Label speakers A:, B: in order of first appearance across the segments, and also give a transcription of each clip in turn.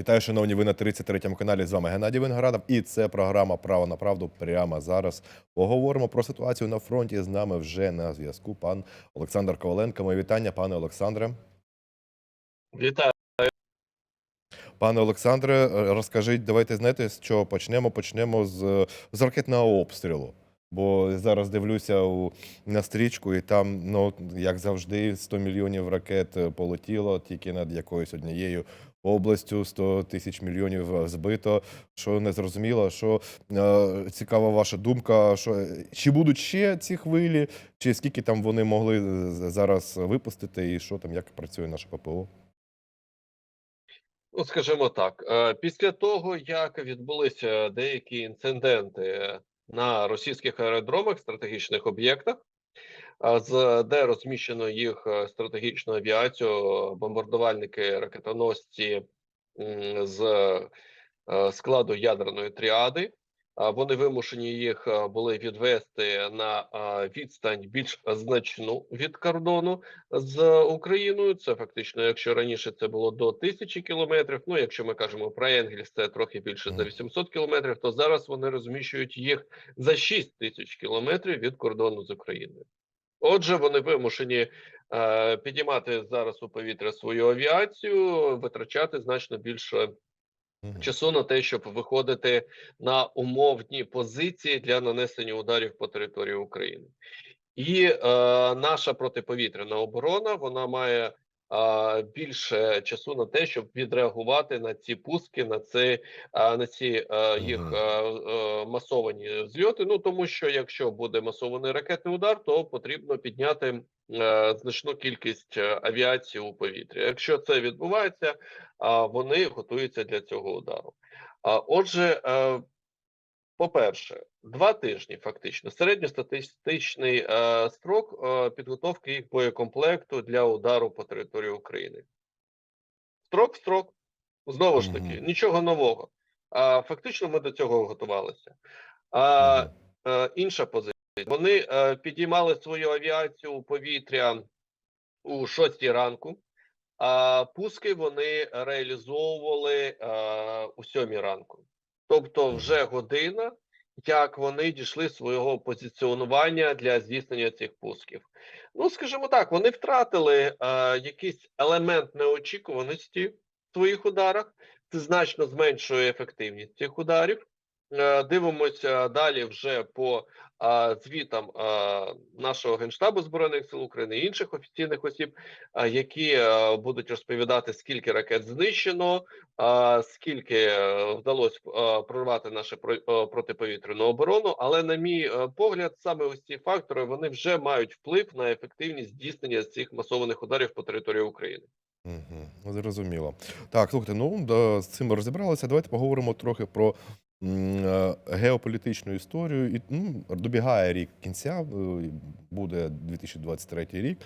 A: Вітаю, шановні, ви на 33-му каналі. З вами Геннадій Виноградов. І це програма Право на правду прямо зараз. Поговоримо про ситуацію на фронті. З нами вже на зв'язку пан Олександр Коваленко. Моє вітання, пане Олександре.
B: Вітаю.
A: Пане Олександре, розкажіть, давайте знаєте, з чого почнемо? Почнемо з, з ракетного обстрілу. Бо зараз дивлюся у, на стрічку, і там, ну як завжди, 100 мільйонів ракет е, полетіло тільки над якоюсь однією областю, 100 тисяч мільйонів е, збито. Що не зрозуміло, що е, цікава ваша думка, що е, чи будуть ще ці хвилі, чи скільки там вони могли е, зараз випустити, і що там, як працює наше ППО?
B: Ну, скажімо так, після того, як відбулися деякі інциденти на російських аеродромах, стратегічних об'єктах, з де розміщено їх е, стратегічну авіацію, бомбардувальники, ракетоносці з е, складу ядерної тріади. Вони вимушені їх е, були відвести на е, відстань більш значну від кордону з Україною. Це фактично, якщо раніше це було до тисячі кілометрів. Ну, якщо ми кажемо про Енгельс, це трохи більше за
A: Мгм.
B: 800 кілометрів, то зараз вони розміщують їх за 6 тисяч кілометрів від кордону з Україною. Отже, вони вимушені е, підіймати зараз у повітря свою авіацію, витрачати значно більше часу на те, щоб виходити на умовні позиції для нанесення ударів по території України. І е, наша протиповітряна оборона вона має більше часу на те, щоб відреагувати на ці пуски, на е, на ці їх масовані зльоти. Ну тому що якщо буде масований ракетний удар, то потрібно підняти значну кількість авіації у повітря. Якщо це відбувається, вони готуються для цього удару. Отже, е, по-перше, два тижні фактично середньостатистичний е, строк е, підготовки їх боєкомплекту для удару по території України. Строк строк. Знову ж таки,
A: Мгм.
B: нічого нового. А фактично, ми до цього готувалися. А е, інша позиція. Вони е, підіймали свою авіацію у повітря у 6 ранку, а пуски вони реалізовували е, у 7 ранку. Тобто, вже година, як вони дійшли свого позиціонування для здійснення цих пусків. Ну, скажімо так, вони втратили е, якийсь елемент неочікуваності в своїх ударах. Це значно зменшує ефективність цих ударів. Е, Дивимося далі вже по звітам нашого генштабу збройних сил України і інших офіційних осіб, які а, будуть розповідати, скільки ракет знищено, а, скільки е, вдалося а, прорвати нашу про- е, протиповітряну оборону. Але, на мій е, погляд, саме ось ці фактори вони вже мають вплив на ефективність здійснення цих масованих ударів по території України.
A: Мгм. Зрозуміло. Так, слухайте, ну з цим розібралися. Давайте поговоримо трохи про е, геополітичну історію. І, ну, добігає рік кінця, е, буде 2023 рік.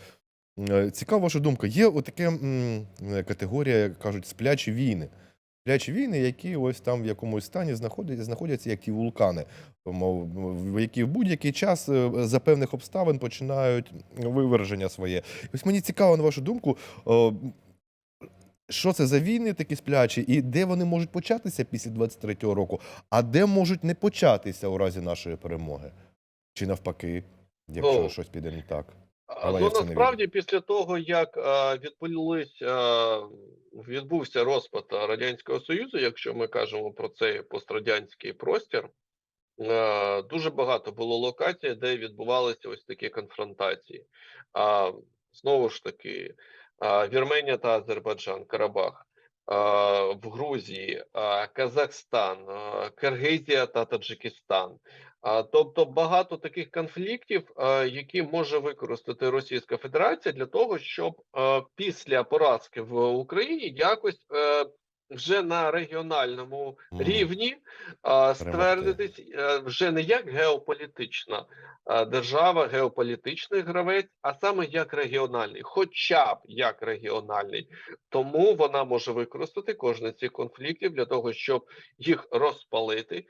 A: Е, Цікава ваша думка. Є отаке е, категорія, як кажуть, сплячі війни. Сплячі війни, які ось там в якомусь стані знаходяться, знаходяться як ті вулкани, в- які в будь-який час е, за певних обставин починають виверження своє. Ось мені цікаво, на вашу думку, що це за війни такі сплячі, і де вони можуть початися після 23-го року, а де можуть не початися у разі нашої перемоги? Чи навпаки, якщо
B: Ну,
A: щось піде не так? Але
B: ну насправді, після того як відбулись, відбувся розпад радянського союзу, якщо ми кажемо про цей пострадянський простір, дуже багато було локацій, де відбувалися ось такі конфронтації. А знову ж таки, Вірменія та Азербайджан, Карабах. В Грузії, Казахстан, Киргизія та Таджикистан, Тобто багато таких конфліктів, які може використати Російська Федерація для того, щоб після поразки в Україні якось е, вже на регіональному
A: Мгм.
B: рівні е, ствердитись е, вже не як геополітична е, держава, геополітичний гравець, а саме як регіональний, хоча б як регіональний. Тому вона може використати кожен з цих конфліктів для того, щоб їх розпалити. Е,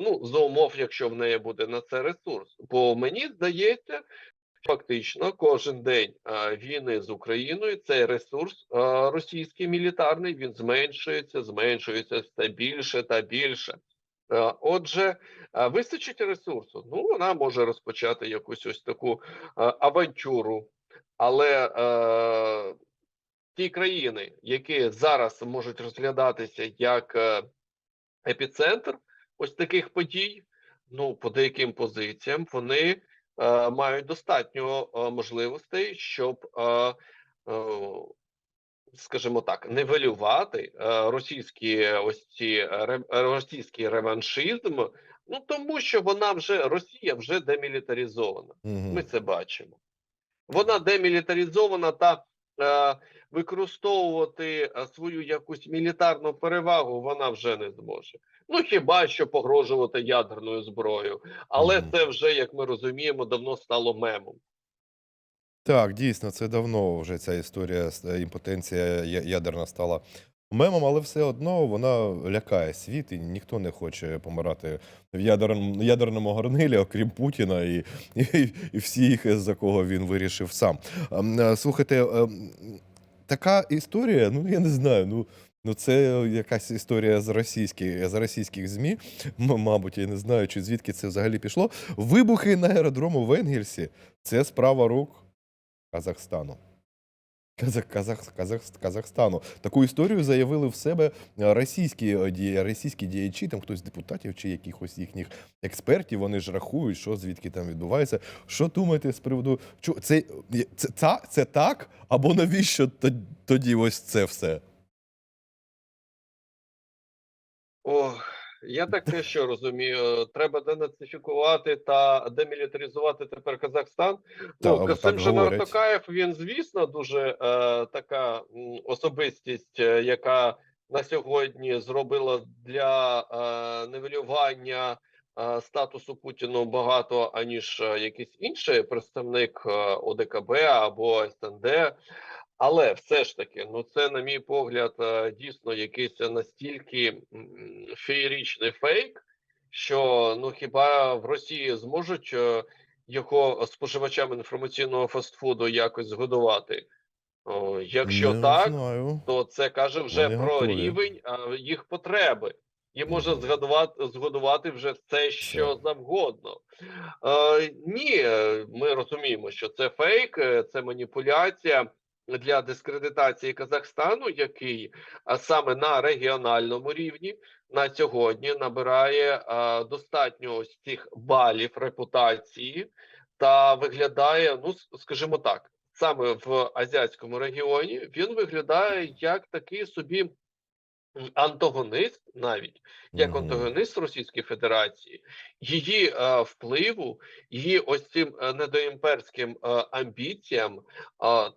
B: ну, за умов, якщо в неї буде на це ресурс. Бо мені здається, Фактично, кожен день війни з Україною цей ресурс російський мілітарний він зменшується, зменшується все більше та більше. Отже, вистачить ресурсу. Ну, вона може розпочати якусь ось таку авантюру, але е, ті країни, які зараз можуть розглядатися як е, епіцентр ось таких подій, ну по деяким позиціям, вони мають достатньо е, можливостей, щоб, е, е, скажімо так, нивелювати е, російські ось ці російський реваншизм. Ну тому що вона вже Росія вже демілітаризована.
A: Мгм.
B: Ми це бачимо. Вона демілітаризована та е, використовувати е, свою якусь мілітарну перевагу вона вже не зможе. Ну хіба що погрожувати ядерною зброєю, але
A: Мгм.
B: це вже, як ми розуміємо, давно стало мемом.
A: Так, дійсно, це давно вже ця історія е, імпотенція ядерна стала мемом, але все одно вона лякає світ, і ніхто не хоче помирати в ядерному, ядерному горнилі, окрім Путіна і, і, і всіх, за кого він вирішив сам. Ем, е, Слухайте, ем, така історія, ну я не знаю, ну. Ну, це якась історія з російських, з російських ЗМІ, мабуть, я не знаю, чи звідки це взагалі пішло. Вибухи на аеродрому в Енгельсі це справа рук Казахстану. Казах, Казах, Казах, Казахстану. Таку історію заявили в себе російські, е, російські діячі, там хтось з депутатів чи якихось їхніх експертів. Вони ж рахують, що звідки там відбувається. Що думаєте з приводу це, це, це, це так? Або навіщо то- тоді ось це все?
B: О, я таке що розумію. Треба денацифікувати та демілітаризувати тепер Казахстан.
A: Та,
B: ну, Касим
A: говорять.
B: Токаєв, він, звісно, дуже е, така особистість, е, яка на сьогодні зробила для е, нивелювання е, статусу Путіну багато, аніж е, якийсь інший представник е, ОДКБ або СНД. Але все ж таки, ну це, на мій погляд, е, дійсно якийсь настільки м, феєричний фейк, що ну хіба в Росії зможуть е, його споживачам інформаційного фастфуду якось згодувати? Якщо
A: не
B: так,
A: знаю.
B: то це каже вже
A: Вони
B: про
A: готові.
B: рівень їх потреби. І може згадувати згодувати вже все, що завгодно. Е, ні, ми розуміємо, що це фейк, е, це маніпуляція для дискредитації Казахстану, який саме на регіональному рівні на сьогодні набирає достатньо ось цих балів репутації та виглядає, ну скажімо так, саме в азіатському регіоні він виглядає як такий собі антагонист, навіть як антагонист Російської Федерації, її е, впливу, її ось цим е, недоімперським е, амбіціям, е,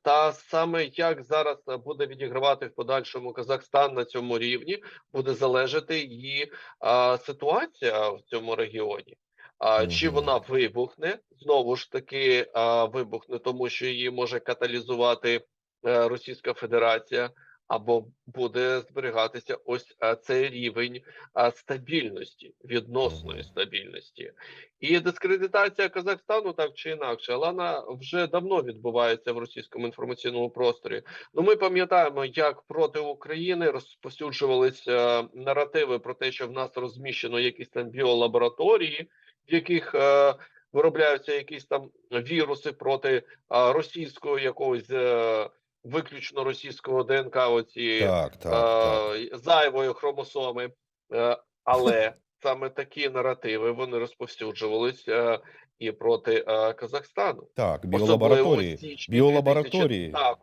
B: та саме як зараз е, буде відігравати в подальшому Казахстан на цьому рівні, буде залежати її е, ситуація в цьому регіоні. А чи вона вибухне? Знову ж таки а, вибухне, тому що її може каталізувати е, Російська Федерація, або буде зберігатися ось цей рівень стабільності, відносної стабільності, і дискредитація Казахстану так чи інакше, але вона вже давно відбувається в російському інформаційному просторі. Ну, ми пам'ятаємо, як проти України розповсюджувалися наративи про те, що в нас розміщено якісь там біолабораторії, в яких е, виробляються якісь там віруси проти е, російського якогось е, виключно російського ДНК, оці
A: Так, так, так.
B: е, зайвої хромосоми. Е, але саме такі наративи вони розповсюджувались е, і проти е, Казахстану.
A: Так, біолабораторії. Біолабораторії.
B: 2000 Так,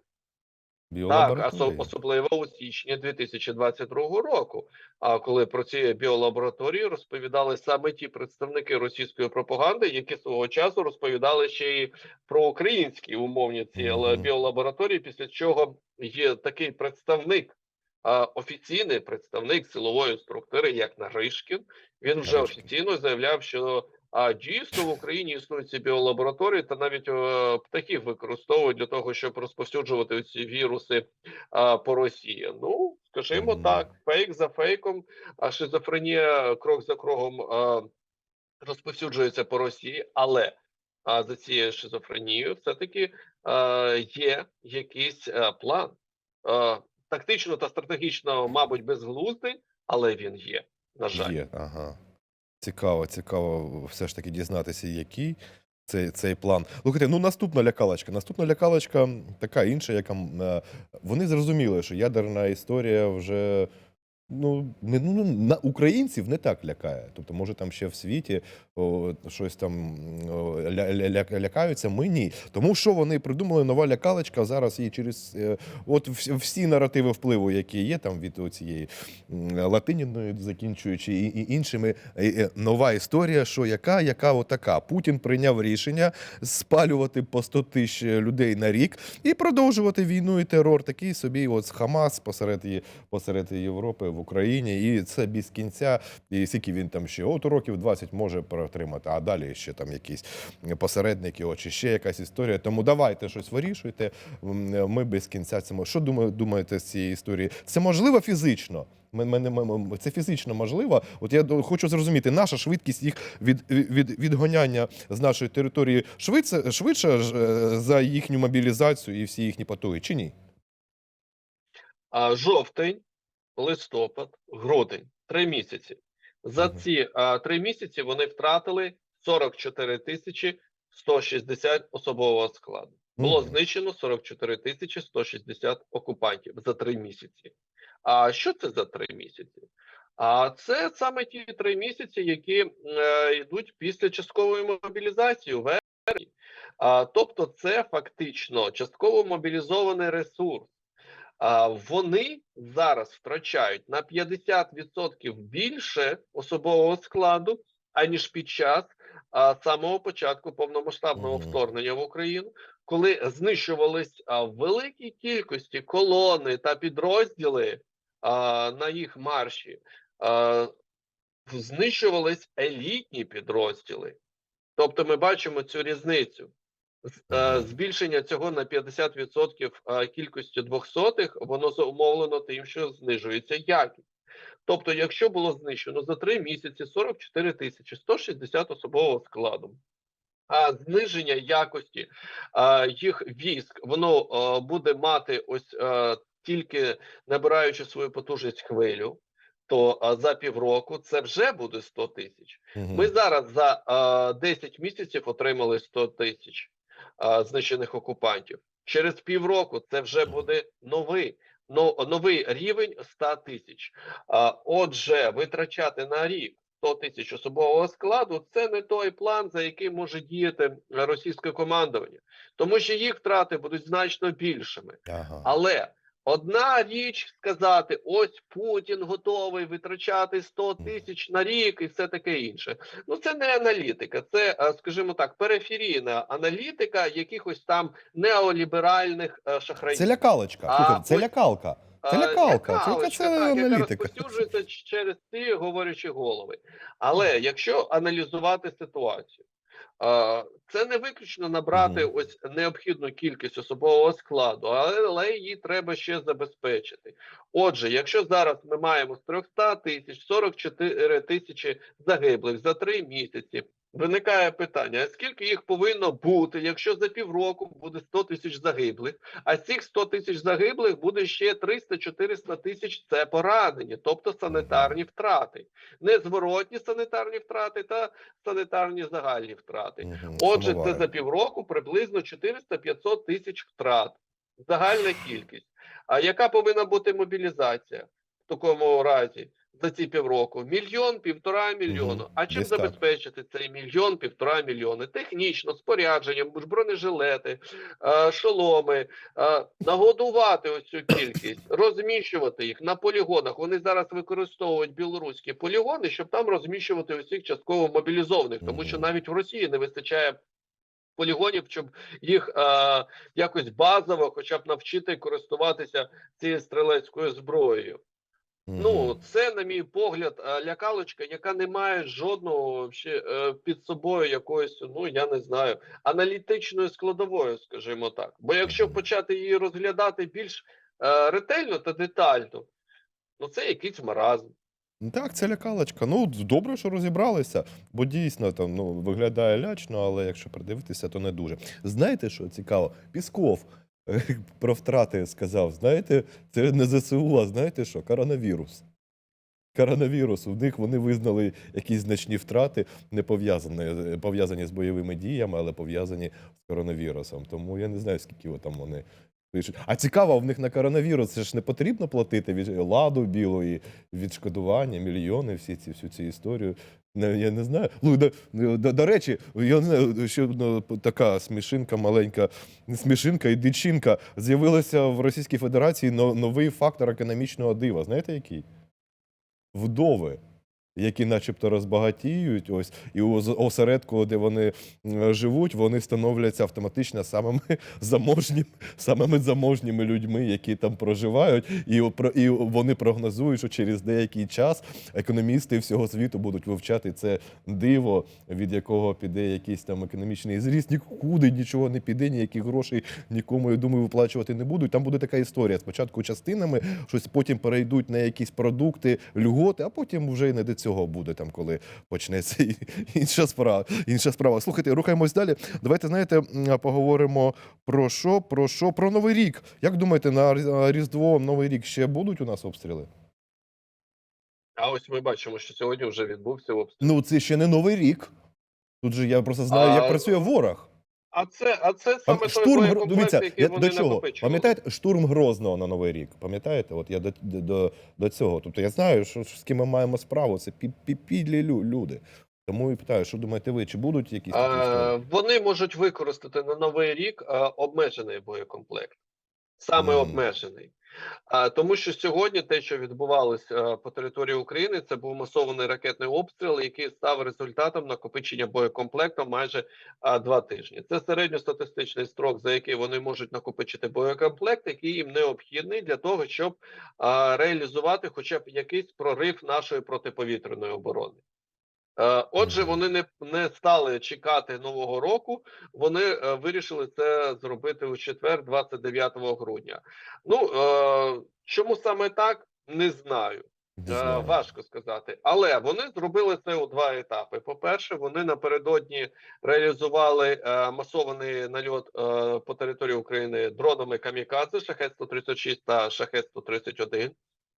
B: так, особливо у січні 2022 року. А коли про ці біолабораторії розповідали саме ті представники російської пропаганди, які свого часу розповідали ще й про українські умовні ці але
A: Мгм.
B: біолабораторії, після чого є такий представник. Офіційний представник силової структури, як Наришкін, він вже
A: Наришкін.
B: офіційно заявляв, що а дійсно в Україні існують ці біолабораторії, та навіть е, птахів використовують для того, щоб розповсюджувати ці віруси а, по Росії. Ну скажімо
A: Мгм.
B: так, фейк за фейком, а шизофренія крок за кроком а, розповсюджується по Росії, але а за цією шизофренією все-таки е, є якийсь е, план. Е, тактично та стратегічно, мабуть, безглуздий, але він є. На жаль.
A: Є, ага. Цікаво, цікаво все ж таки дізнатися, який цей, цей план. Слухайте, ну наступна лякалочка. Наступна лякалочка така інша, яка е, вони зрозуміли, що ядерна історія вже. Ну, не, ну, на українців не так лякає. Тобто, може, там ще в світі о, щось там о, ля, ля, ля- лякаються. Ми ні. Тому що вони придумали нова лякалочка. Зараз і через е, от всі наративи впливу, які є там від цієї латиніною, закінчуючи і, і іншими. е, е, Нова історія, що яка, яка отака. Путін прийняв рішення спалювати по 100 тисяч людей на рік і продовжувати війну і терор. Такий собі, от Хамас посеред, посеред Європи в Україні, і це без кінця. І скільки він там ще от років 20 може протримати, а далі ще там якісь посередники, от, чи ще якась історія. Тому давайте щось вирішуйте. Ми без кінця мо- Що думаєте з цієї історії? Це можливо фізично? Це фізично можливо. От я хочу зрозуміти, наша швидкість їх від, від, відгоняння з нашої території швидше, швидше е, за їхню мобілізацію і всі їхні потуги, чи ні?
B: Жовтень, листопад, грудень три місяці. За ці а, три місяці вони втратили 44 тисячі 160 особового складу. Було знищено 44 тисячі 160 окупантів за три місяці. А що це за три місяці? А це саме ті три місяці, які е, йдуть після часткової мобілізації у вересні. А, тобто, це фактично частково мобілізований ресурс. Вони зараз втрачають на 50% більше особового складу, аніж під час а, самого початку повномасштабного вторгнення в Україну, коли знищувались а, в великій кількості колони та підрозділи а, на їх марші, а, знищувались елітні підрозділи. Тобто ми бачимо цю різницю. Е. Збільшення цього на 50% е, кількості двохсотих, воно зумовлено тим, що знижується якість. Тобто, якщо було знищено за три місяці 44 тисячі 160 особового складу, а зниження якості е, їх військ, воно е, буде мати ось е, тільки набираючи свою потужність хвилю, то е, за півроку це вже буде 100 тисяч.
A: Мгм.
B: Ми зараз за е, 10 місяців отримали 100 тисяч е, знищених окупантів. Через півроку це вже буде новий, но, новий рівень 100 тисяч. А, отже, витрачати на рік 100 тисяч особового складу це не той план, за яким може діяти російське командування, тому що їх втрати будуть значно більшими.
A: Ага.
B: Але одна річ сказати: ось Путін готовий витрачати 100 тисяч на рік і все таке інше. Ну це не аналітика, це, е, скажімо так, периферійна аналітика якихось там неоліберальних е, шахраїв.
A: Це лякалочка.
B: А,
A: це
B: ось-
A: лякалка. Це
B: Е,
A: лякалка,
B: лякалочка,
A: це
B: так, яка розповсюджується через ці говорячі голови. Але якщо аналізувати ситуацію, е, це не виключно набрати
A: Мгм.
B: ось необхідну кількість особового складу, але, але її треба ще забезпечити. Отже, якщо зараз ми маємо з 300 тисяч 44 тисячі загиблих за три місяці. Виникає питання: а скільки їх повинно бути, якщо за півроку буде 100 тисяч загиблих, а з цих 100 тисяч загиблих буде ще 300-400 тисяч це поранені, тобто санітарні втрати, незворотні санітарні втрати та санітарні загальні втрати. Отже, це за півроку приблизно 400-500 тисяч втрат. Загальна кількість. А яка повинна бути мобілізація в такому разі за ці півроку? Мільйон, півтора мільйону.
A: Мгм.
B: А чим
A: Десь так.
B: забезпечити цей мільйон, півтора мільйони? Технічно, спорядженням, бронежилети, е, шоломи, е, нагодувати ось цю кількість, розміщувати їх на полігонах. Вони зараз використовують білоруські полігони, щоб там розміщувати усіх частково мобілізованих, тому що навіть в Росії не вистачає полігонів, щоб їх е, якось базово, хоча б навчити користуватися цією стрілецькою зброєю. Ну, це, на мій погляд, е, лякалочка, яка не має жодного ще е, під собою якоїсь, ну я не знаю, аналітичної складової, скажімо так. Бо якщо почати її розглядати більш е, ретельно та детально, ну це якийсь маразм.
A: Так, це лякалочка. Ну, добре, що розібралися, бо дійсно там ну, виглядає лячно, але якщо придивитися, то не дуже. Знаєте, що цікаво? Пісков про втрати сказав: знаєте, це не ЗСУ, а знаєте що? Коронавірус. Коронавірус. У них вони визнали якісь значні втрати, не пов'язані, пов'язані з бойовими діями, але пов'язані з коронавірусом. Тому я не знаю, скільки там вони. А цікаво, в них на коронавірус це ж не потрібно платити від ладу білої, відшкодування, мільйони, всі ці всю цю історію. Я не знаю. Ну, до, до, до речі, я не знаю, ще ну, така смішинка маленька, смішинка і дичинка. З'явилася в Російській Федерації новий фактор економічного дива. Знаєте який? Вдови. Які начебто розбагатіють, ось і у осередку, де вони живуть, вони становляться автоматично самими заможніми, самими заможніми людьми, які там проживають, і, і вони прогнозують, що через деякий час економісти всього світу будуть вивчати це диво, від якого піде якийсь там економічний зріст. Нікуди нічого не піде, ніяких грошей нікому, я думаю, виплачувати не будуть. Там буде така історія. Спочатку частинами, щось потім перейдуть на якісь продукти, льготи, а потім вже і не до цього буде, там, коли почнеться інша справа. Інша справа. Слухайте, рухаємось далі. Давайте, знаєте, поговоримо про що? Про що? Про Новий рік. Як думаєте, на Різдво, Новий рік ще будуть у нас обстріли?
B: А ось ми бачимо, що сьогодні вже відбувся обстріл.
A: Ну, це ще не Новий рік. Тут же я просто знаю, як працює ворог.
B: А це, а це саме
A: Штурм той
B: боєкомплект,
A: дивіться,
B: який
A: я
B: вони
A: до чого? Пам'ятаєте штурм Грозного на Новий рік? Пам'ятаєте? От я до, до, до цього. Тобто я знаю, що з ким ми маємо справу. Це пі- пі- підлі люди. Тому і питаю, що думаєте ви, чи будуть якісь такі
B: Е. Вони можуть використати на новий рік е, обмежений боєкомплект, саме
A: mm.
B: обмежений. А, тому що сьогодні те, що відбувалося е, по території України, це був масований ракетний обстріл, який став результатом накопичення боєкомплекту майже два тижні. Це середньостатистичний строк, за який вони можуть накопичити боєкомплект, який їм необхідний для того, щоб реалізувати хоча б якийсь прорив нашої протиповітряної оборони. Е, Отже, вони не, не стали чекати нового року. Вони е, вирішили це зробити у четвер, 29 грудня. Ну е, чому саме так, не знаю. Е. Важко сказати, але вони зробили це у два етапи. По-перше, вони напередодні реалізували е, масований нальот е, по території України дронами Камікадзе, шахет 136 та шахет 131.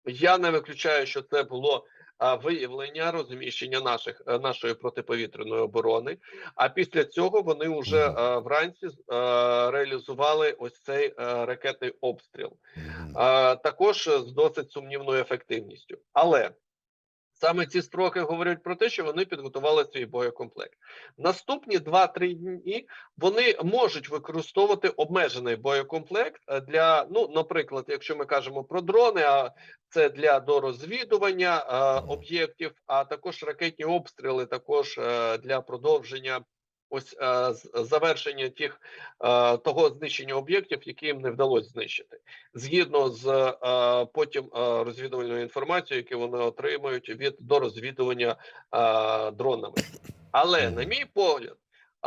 B: Я не виключаю, що це було виявлення розміщення наших е, нашої протиповітряної оборони. А після цього вони вже е, вранці е, реалізували ось цей ракетний обстріл. Також з досить сумнівною ефективністю. Але саме ці строки говорять про те, що вони підготували свій боєкомплект. Наступні 2-3 дні вони можуть використовувати обмежений боєкомплект е, для, ну, наприклад, якщо ми кажемо про дрони, а це для дорозвідування е, об'єктів, а також ракетні обстріли, також е, для продовження. Ось е, завершення тих е, того знищення об'єктів, які їм не вдалося знищити згідно з е, потім е, розвідувальною інформацією, яку вони отримують від дорозвідування е, дронами. Але, на мій погляд,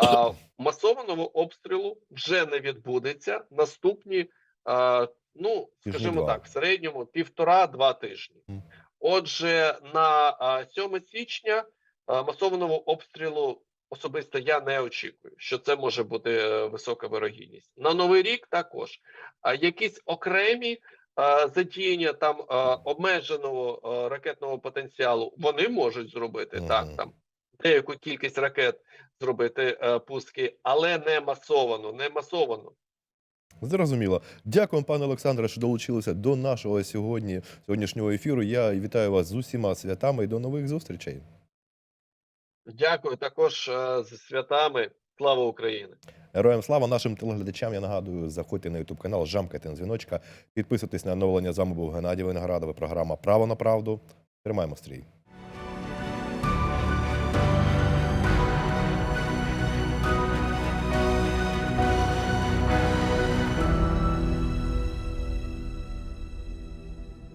B: е, масованого обстрілу вже не відбудеться наступні, е, ну скажімо так, в середньому півтора-два тижні. Отже, на е, 7 січня е, масованого обстрілу. Особисто я не очікую, що це може бути е, висока вирогідність. На новий рік також. А якісь окремі е, задіяння там е, обмеженого ракетного потенціалу вони можуть зробити так. Там деяку кількість ракет зробити е, пуски, але не масовано, не масовано.
A: Зрозуміло. Дякую, пане Олександре, що долучилися до нашого сьогодні сьогоднішнього ефіру. Я вітаю вас з усіма святами і до нових зустрічей.
B: Дякую також е, з святами. Слава Україні!
A: Героям слава нашим телеглядачам. Я нагадую, заходьте на ютуб канал, жамкайте на дзвіночка, підписуйтесь на оновлення. З вами був Геннадій Виноградов. Програма Право на правду. Тримаємо стрій.